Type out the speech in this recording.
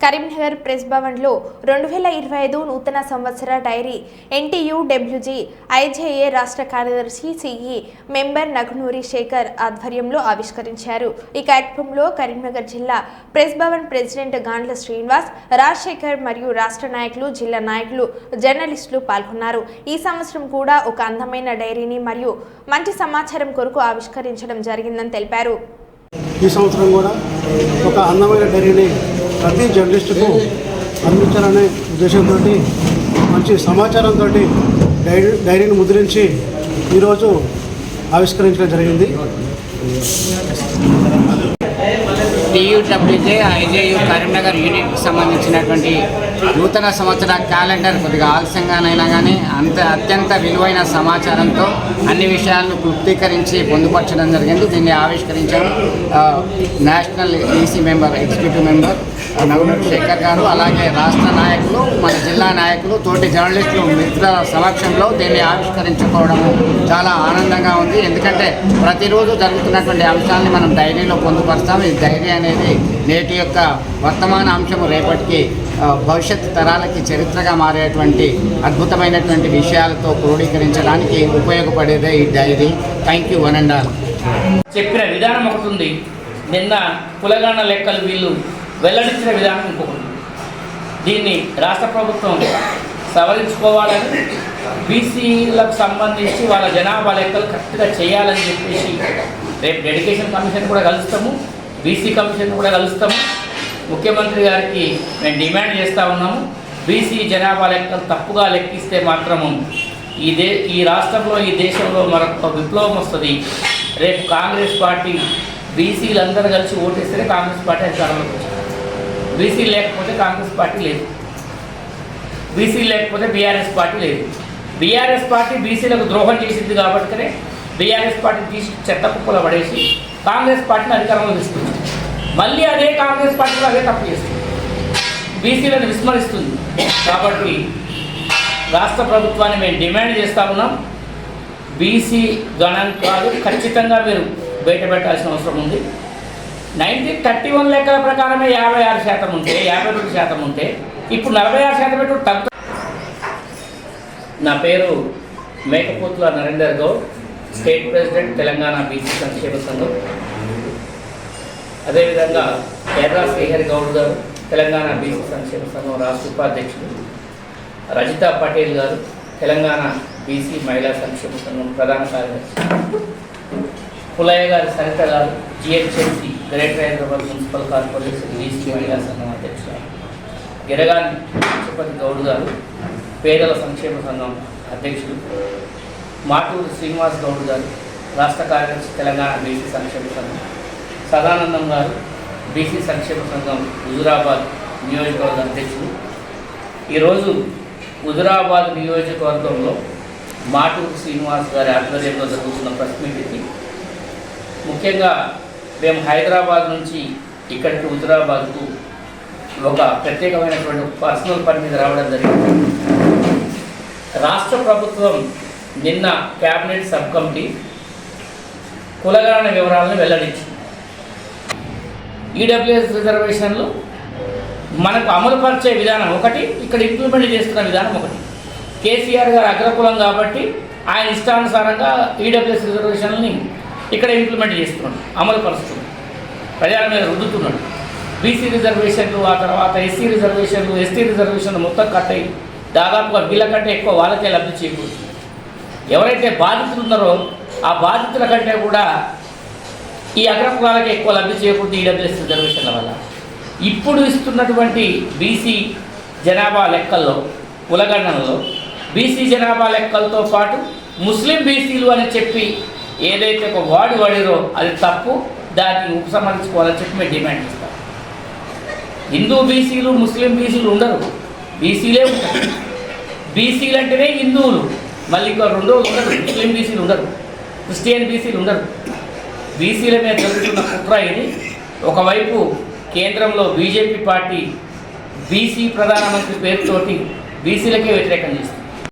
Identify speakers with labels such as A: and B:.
A: Karimnagar press భవన్లో రెండు వేల ఇరవై ఐదు నూతన సంవత్సర డైరీ ఎన్టీయూ డబ్ల్యూజీ ఐజేఏ రాష్ట్ర కార్యదర్శి సిఈ మెంబర్ నగ్నూరి శేఖర్ ఆధ్వర్యంలో ఆవిష్కరించారు. ఈ కార్యక్రమంలో కరీంనగర్ జిల్లా ప్రెస్ భవన్ ప్రెసిడెంట్ గాండ్ల శ్రీనివాస్ రాజశేఖర్ మరియు రాష్ట్ర నాయకులు జిల్లా నాయకులు జర్నలిస్టులు పాల్గొన్నారు. ఈ సంవత్సరం కూడా ఒక అందమైన డైరీని మరియు మంచి సమాచారం కొరకు ఆవిష్కరించడం జరిగిందని తెలిపారు.
B: ఈ సంవత్సరం కూడా ఒక అందమైన డైరీని ప్రతి జర్నలిస్టుకు అందించాలనే ఉద్దేశంతో మంచి సమాచారంతో డైరీ డైరీని ముద్రించి ఈరోజు ఆవిష్కరించడం జరిగింది.
C: టీయూడబ్ల్యూజే ఐజేయు కరీంనగర్ యూనిట్కి సంబంధించినటువంటి నూతన సంవత్సర క్యాలెండర్ కొద్దిగా ఆలస్యంగానైనా కానీ అంత అత్యంత విలువైన సమాచారంతో అన్ని విషయాలను క్లుప్తీకరించి పొందుపరచడం జరిగింది. దీన్ని ఆవిష్కరించారు national EC member executive member Navanoor Shekhar garu. అలాగే రాష్ట్ర నాయకులు మన జిల్లా నాయకులు తోటి జర్నలిస్టులు మిత్రుల సమక్షంలో దీన్ని ఆవిష్కరించుకోవడం చాలా ఆనందంగా ఉంది. ఎందుకంటే ప్రతిరోజు జరుగుతున్నటువంటి అంశాలని మనం డైరీలో పొందుపరుస్తాం. ఈ డైరీ అనేది అనేది నేటి యొక్క వర్తమాన అంశము రేపటికి భవిష్యత్ తరాలకి చరిత్రగా మారేటువంటి అద్భుతమైనటువంటి విషయాలతో క్రోడీకరించడానికి ఉపయోగపడేదే ఈ diary. Thank you one and all
D: చెప్పిన విధానం ఒకటి ఉంది. నిన్న కులగాన లెక్కలు వీళ్ళు వెల్లడించిన విధానం ఇంకొకటి దీన్ని రాష్ట్ర ప్రభుత్వం సవరించుకోవాలని బీసీలకు సంబంధించి వాళ్ళ జనాభా లెక్కలు కరెక్ట్గా చేయాలని చెప్పేసి రేపు డెడికేషన్ కమిషన్ కూడా కలుస్తాము. బీసీ కమిషన్ కూడా కలుస్తాము. ముఖ్యమంత్రి గారికి మేము డిమాండ్ చేస్తూ ఉన్నాము. బీసీ జనాభా లెక్కలు తప్పుగా లెక్కిస్తే మాత్రము ఈ దే ఈ రాష్ట్రంలో ఈ దేశంలో మరొక విప్లవం వస్తుంది. రేపు కాంగ్రెస్ పార్టీ బీసీలందరూ కలిసి ఓటేస్తేనే కాంగ్రెస్ పార్టీ అధికారంలోకి వచ్చింది బీసీ లేకపోతే కాంగ్రెస్ పార్టీ లేదు. బీసీ లేకపోతే బీఆర్ఎస్ పార్టీ లేదు. బీఆర్ఎస్ పార్టీ బీసీలకు ద్రోహం చేసింది కాబట్టినే బీఆర్ఎస్ పార్టీ తీసి చెత్త కుప్పలో పడేసి కాంగ్రెస్ పార్టీని అధికారంలో తీసుకుంది మళ్ళీ అదే కాంగ్రెస్ పార్టీలో అదే తప్పు చేస్తుంది. బీసీలను విస్మరిస్తుంది. కాబట్టి రాష్ట్ర ప్రభుత్వాన్ని మేము డిమాండ్ చేస్తా ఉన్నాం. బీసీ గణాంకాలు ఖచ్చితంగా మీరు బయట పెట్టాల్సిన అవసరం ఉంది. నైన్టీన్ థర్టీ వన్ లెక్కల ప్రకారమే యాభై ఆరు శాతం ఉంటే యాభై రెండు శాతం ఉంటే ఇప్పుడు నలభై ఆరు శాతం పెట్టు తగ్గు. నా పేరు Mekapothula Narender Goud state president Telangana BC సంక్షేమ సంఘం. అదేవిధంగా ఎర్రా శ్రీహరి గౌడ్ గారు తెలంగాణ బీసీ సంక్షేమ సంఘం రాష్ట్ర ఉపాధ్యక్షుడు రజిత పటేల్ గారు తెలంగాణ బీసీ మహిళా సంక్షేమ సంఘం ప్రధాన కార్యదర్శి పులయ్య గారి Saritha garu GHMC greater Hyderabad municipal corporation BC మహిళా సంఘం అధ్యక్షులు గిరగాని తిరుపతి గౌడ్ గారు పేదల సంక్షేమ సంఘం అధ్యక్షుడు మాటూరు శ్రీనివాస్ గౌడ్ గారు రాష్ట్ర కార్యదర్శి తెలంగాణ బీసీ సంక్షేమ సంఘం సదానందం గారు బీసీ సంక్షేమ సంఘం హుజురాబాద్ నియోజకవర్గ అధ్యక్షుడు ఈరోజు హుజురాబాద్ నియోజకవర్గంలో మాటూరు శ్రీనివాస్ గారి ఆధ్వర్యంలో జరుగుతున్న ప్రెస్ మీట్కి ముఖ్యంగా మేము హైదరాబాద్ నుంచి ఇక్కడికి హుజురాబాద్కు ఒక ప్రత్యేకమైనటువంటి పర్సనల్ పని మీద రావడం జరిగింది. రాష్ట్ర ప్రభుత్వం నిన్న క్యాబినెట్ సబ్ కమిటీ కులగణన వివరాలను వెల్లడించింది. ఈడబ్ల్యూఎస్ రిజర్వేషన్లు మనకు అమలుపరిచే విధానం ఒకటి ఇక్కడ ఇంప్లిమెంట్ చేస్తున్న విధానం ఒకటి. కేసీఆర్ గారు అగ్రకులం కాబట్టి ఆయన ఇష్టానుసారంగా ఈడబ్ల్యూఎస్ రిజర్వేషన్ని ఇక్కడ ఇంప్లిమెంట్ చేస్తున్నాడు అమలు పరుస్తున్నాడు ప్రజల మీద రుద్దుతున్నాడు. బీసీ రిజర్వేషన్లు ఆ తర్వాత ఎస్సీ రిజర్వేషన్లు ఎస్టీ రిజర్వేషన్లు మొత్తం కట్ అయ్యి దాదాపుగా వీళ్ళ కంటే ఎక్కువ వాళ్ళకే లబ్ధి చేకూరుతుంది. ఎవరైతే బాధితులు ఉన్నారో ఆ బాధితుల కంటే కూడా ఈ అగ్రకులాలకు ఎక్కువ లబ్ధి చేకూరుతుంది ఈడబ్ల్యూఎస్ రిజర్వేషన్ల వల్ల. ఇప్పుడు ఇస్తున్నటువంటి బీసీ జనాభా లెక్కల్లో కులగణనలో బీసీ జనాభా లెక్కలతో పాటు ముస్లిం బీసీలు అని చెప్పి ఏదైతే ఒక వాడు వాడిరో అది తప్పు దాన్ని ఉపసంహరించుకోవాలని చెప్పి మేము డిమాండ్ చేస్తాం. హిందూ బీసీలు ముస్లిం బీసీలు ఉండరు. బీసీలే ఉంటారు. బీసీలు అంటేనే హిందువులు. మళ్ళీ ఇంకో రెండో ఉండరు. ముస్లిం బీసీలు ఉండరు. క్రిస్టియన్ బీసీలు ఉండరు. బీసీల మీద జరుగుతున్న కుట్ర ఇది. ఒకవైపు కేంద్రంలో బీజేపీ పార్టీ బీసీ ప్రధానమంత్రి పేరుతోటి బీసీలకే వ్యతిరేకం చేస్తుంది.